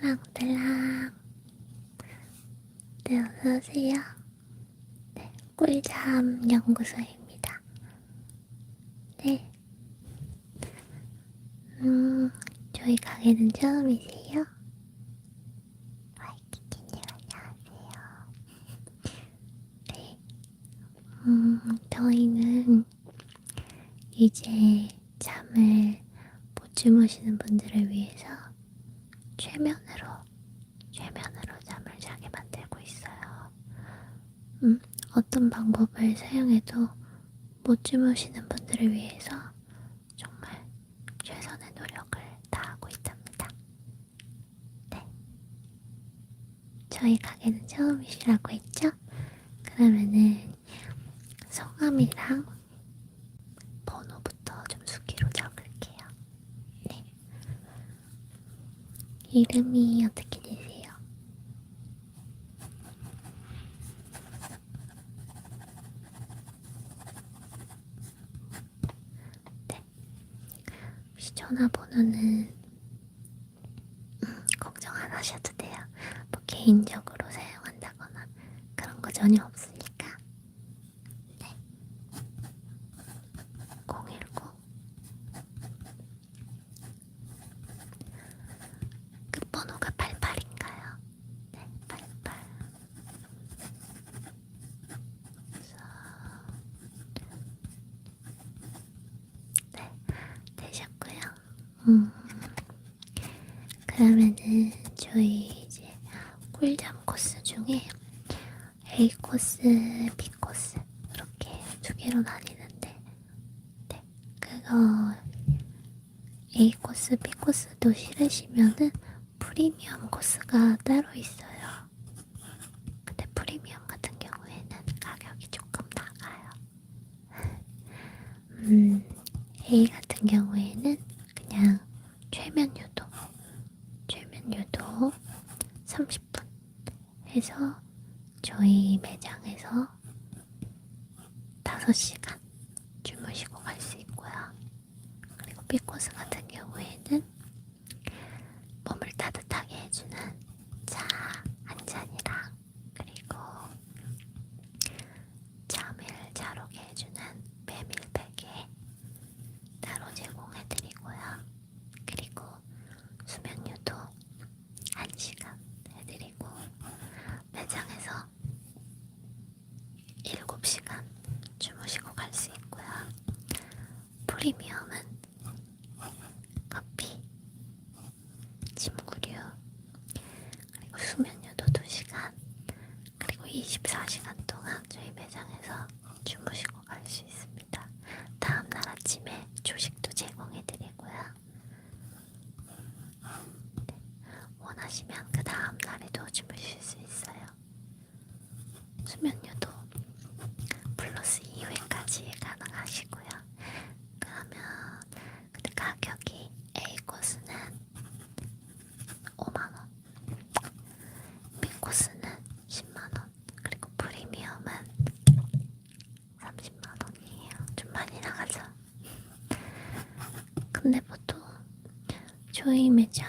딸랑딸랑. 네, 어서오세요. 네, 꿀잠 연구소입니다. 네. 음, 저희 가게는 처음이세요? 와이키키님 안녕하세요. 네. 음, 저희는 이제 잠을 못 주무시는 분들을 위해서 최면으로, 최면으로 잠을 자게 만들고 있어요. 음, 어떤 방법을 사용해도 못 주무시는 분들을 위해서 정말 최선의 노력을 다하고 있답니다. 네. 저희 가게는 처음이시라고 했죠? 그러면은 성함이랑 번호부터 좀 수기로 적을게요. 네. 이름이 어떻게 되세요? 네. 혹시 전화번호는 음, 걱정 안 하셔도 돼요. 뭐 개인적으로 사용한다거나 그런 거 전혀 없으니까. 네. 019 끝번호가 88인가요? 네, 88. 네, 되셨고요. 음, 그러면은 저희 이제 꿀잠 코스 중에 A 코스, B 코스 이렇게 두 개로 나뉘는데, 네, 그거 A 코스, B 코스도 싫으시면은 프리미엄 코스가 따로 있어요. 근데 프리미엄 같은 경우에는 가격이 조금 나가요. 음, A 같은 경우에는 그냥 최면 유도, 최면 유도 30분 해서 저희 매장에서 5시간 주무시고 갈 수 있고요. 그리고 B 코스 같은 경우에는 몸을 따뜻하게 해주는 차 한 잔이랑 그리고 잠을 잘 오게 해주는 메밀베개 따로 제공해드리고요. 그리고 수면유도 1시간 해드리고 매장에서 7시간 주무시고 갈 수 있고요. 프리미엄은 커피, 침구류, 그리고 수면유도 2시간, 그리고 24시간 동안 저희 매장에서 주무시고 갈 수 있습니다. 다음날 아침에 조식도 제공해드리고요. 네, 원하시면 그 다음날에도 주무실 수 있어요. 수면유도 플러스 2회까지 가능하시고요. 그러면 근데 가격이 A 코스는 5만 원, B 코스는 10만 원, 그리고 프리미엄은 30만 원이에요. 좀 많이 나가죠. 근데 보통 저희 매장 처음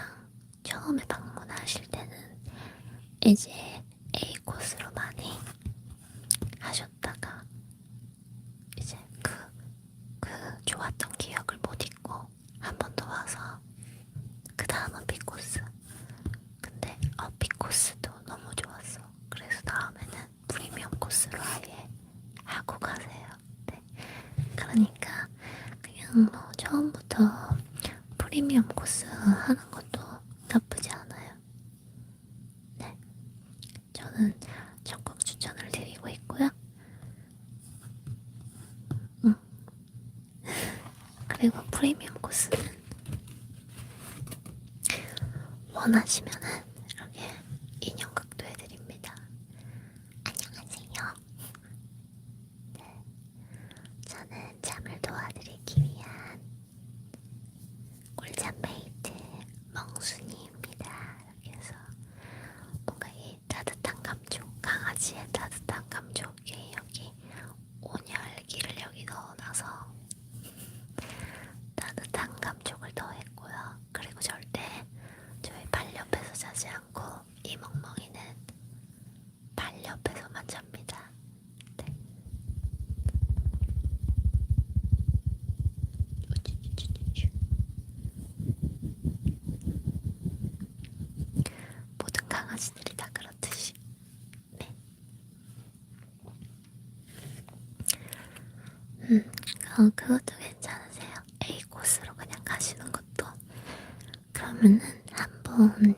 어, 그것도 괜찮으세요? A 코스로 그냥 가시는 것도. 그러면은 한번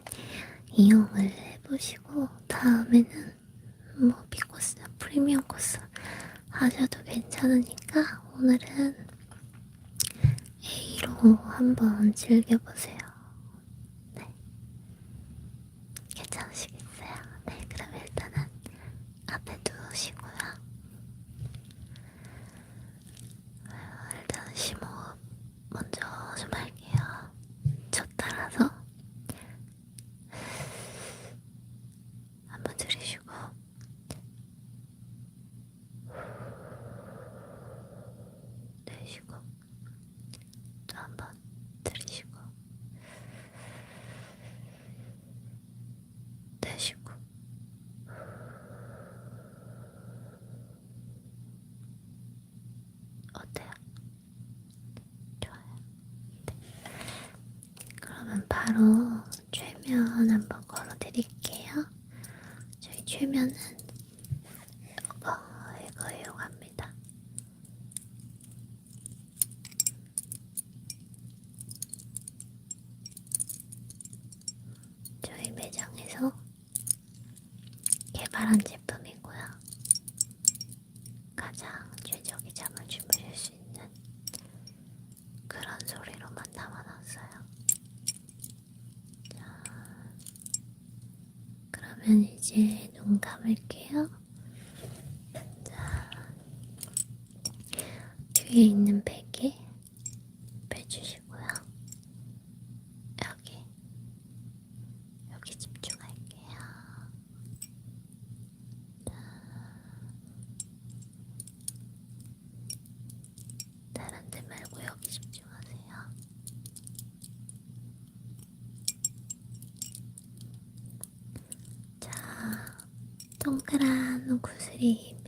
그러면 이제 눈 감을게요. 동그란 구슬이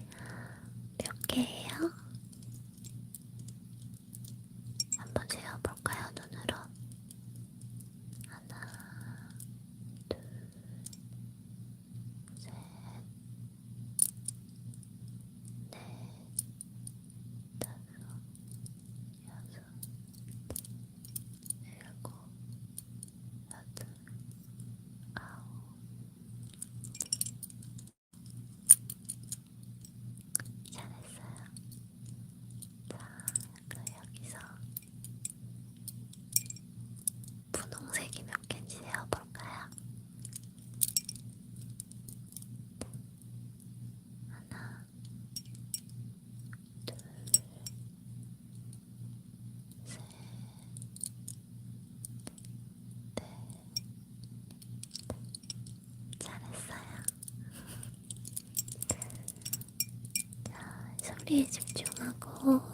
소리에 집중하고.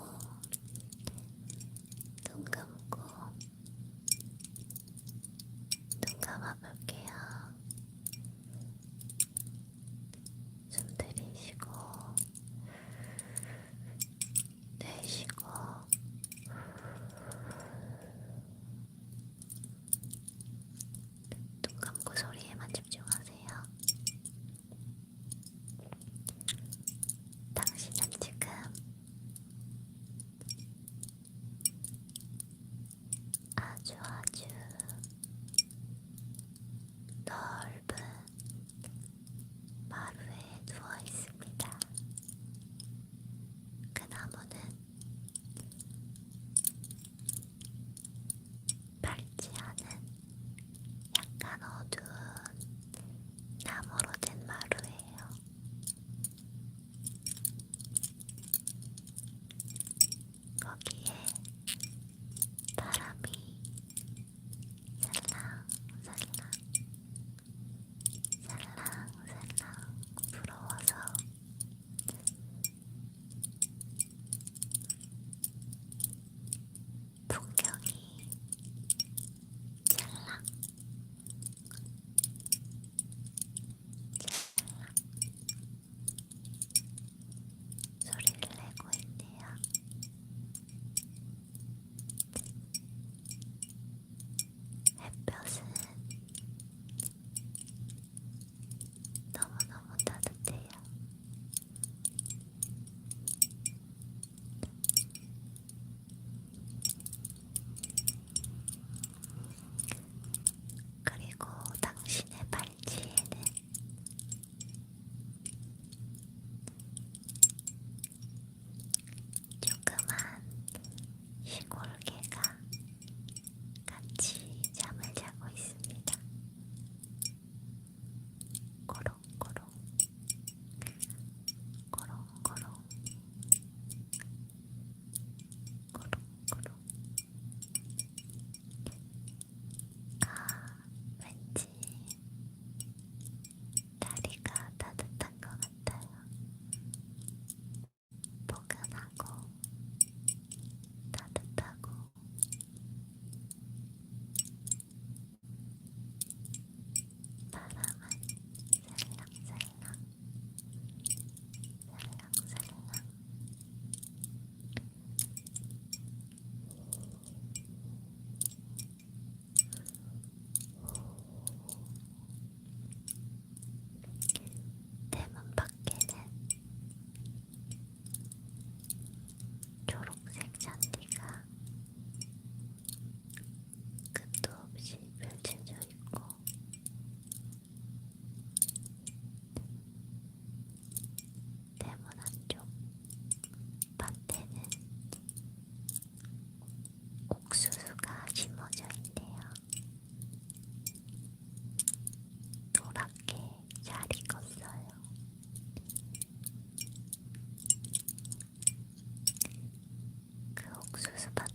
옥수수 맛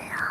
안啊.